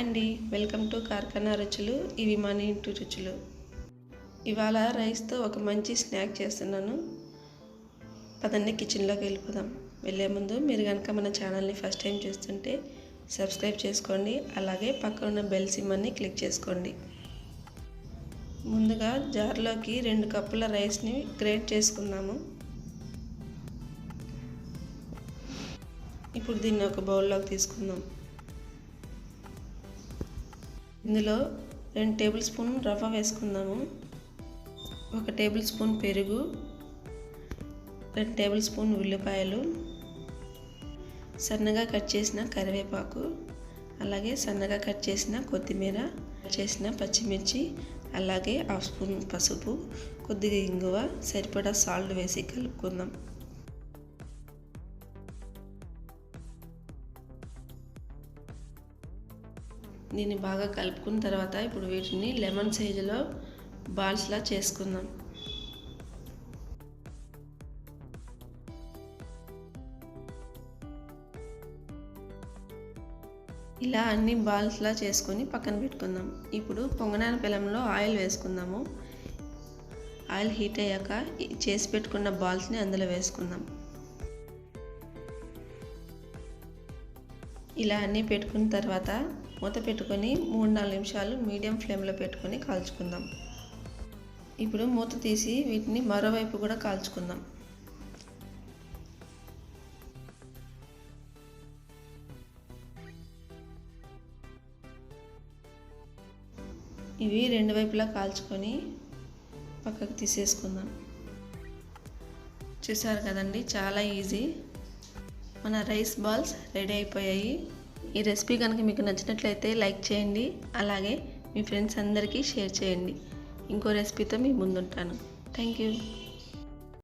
అండి. Welcome to కార్ఖానా రుచులు ఇవి మన ఇంటి రుచులు. ఇవాళ రైస్తో ఒక మంచి స్నాక్ చేస్తున్నాను. పదండి కిచెన్లోకి వెళ్ళిపోదాం. వెళ్ళే ముందు మీరు కనుక మన ఛానల్ని ఫస్ట్ టైం చూస్తుంటే సబ్స్క్రైబ్ చేసుకోండి. అలాగే పక్కన ఉన్న బెల్ సిమ్మని క్లిక్ చేసుకోండి. ముందుగా జార్లోకి రెండు కప్పుల రైస్ని గ్రేట్ చేసుకుందాము. ఇప్పుడు దీన్ని ఒక బౌల్లోకి తీసుకుందాం. ఇందులో రెండు టేబుల్ స్పూన్ రవ్వ వేసుకుందాము. ఒక టేబుల్ స్పూన్ పెరుగు. రెండు టేబుల్ స్పూన్ ఉల్లిపాయలు. సన్నగా కట్ చేసిన కరివేపాకు. అలాగే సన్నగా కట్ చేసిన కొత్తిమీర. చేసిన పచ్చిమిర్చి. అలాగే హాఫ్ స్పూన్ పసుపు. కొద్దిగా ఇంగువ. సరిపడా సాల్ట్ వేసి కలుపుకుందాం. దీన్ని బాగా కలుపుకున్న తర్వాత ఇప్పుడు వీటిని లెమన్ సైజులో బాల్స్లా చేసుకుందాం. ఇలా అన్ని బాల్స్లా చేసుకొని పక్కన పెట్టుకుందాం. ఇప్పుడు పొంగనాన పిల్లంలో ఆయిల్ వేసుకుందాము. ఆయిల్ హీట్ అయ్యాక చేసి పెట్టుకున్న బాల్స్ని అందులో వేసుకుందాం. ఇలా అన్నీ పెట్టుకున్న తర్వాత మూత పెట్టుకొని మూడు నాలుగు నిమిషాలు మీడియం ఫ్లేమ్లో పెట్టుకొని కాల్చుకుందాం. ఇప్పుడు మూత తీసి వీటిని మరోవైపు కూడా కాల్చుకుందాం. ఇవి రెండు వైపులా కాల్చుకొని పక్కకు తీసేసుకుందాం. చూసారు కదండి చాలా ఈజీ. మన రైస్ బాల్స్ రెడీ అయిపోయాయి. ఈ రెసిపీ కనుక మీకు నచ్చినట్లయితే లైక్ చేయండి అలాగే మీ ఫ్రెండ్స్ అందరికీ షేర్ చేయండి. ఇంకో రెసిపీతో మీ ముందుంటాను. Thank you